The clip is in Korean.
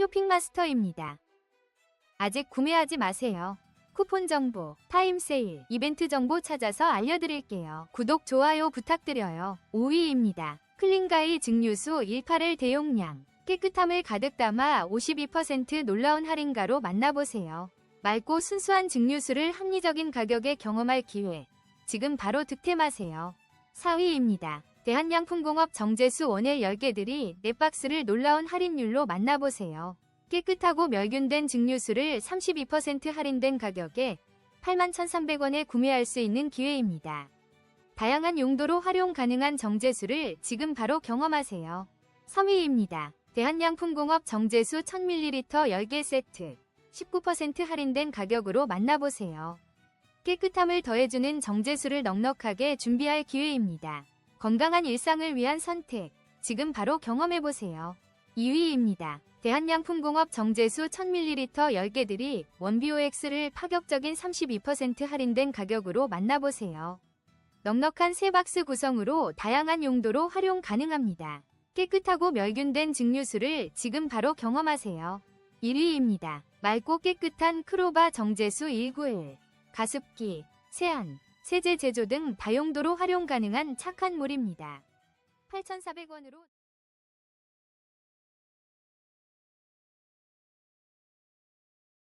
쇼핑마스터입니다. 아직 구매하지 마세요. 쿠폰 정보, 타임 세일, 이벤트 정보 찾아서 알려드릴게요. 구독, 좋아요 부탁드려요. 5위입니다. 클린가이 증류수 18L 대용량. 깨끗함을 가득 담아 52% 놀라운 할인가로 만나보세요. 맑고 순수한 증류수를 합리적인 가격에 경험할 기회. 지금 바로 득템하세요. 4위입니다. 대한양품공업 정제수 원액 10개들이 4박스를 놀라운 할인율로 만나보세요. 깨끗하고 멸균된 증류수를 32% 할인된 가격에 81,300원에 구매할 수 있는 기회입니다. 다양한 용도로 활용 가능한 정제수를 지금 바로 경험하세요. 3위입니다. 대한양품공업 정제수 1000ml 10개 세트 19% 할인된 가격으로 만나보세요. 깨끗함을 더해주는 정제수를 넉넉하게 준비할 기회입니다. 건강한 일상을 위한 선택, 지금 바로 경험해보세요. 2위입니다. 대한양품공업 정제수 1000ml 10개들이 원비오엑스를 파격적인 32% 할인된 가격으로 만나보세요. 넉넉한 3박스 구성으로 다양한 용도로 활용 가능합니다. 깨끗하고 멸균된 증류수를 지금 바로 경험하세요. 1위입니다. 맑고 깨끗한 크로바 정제수 191. 가습기, 세안, 세제 제조 등 다용도로 활용 가능한 착한 물입니다. 8,400원으로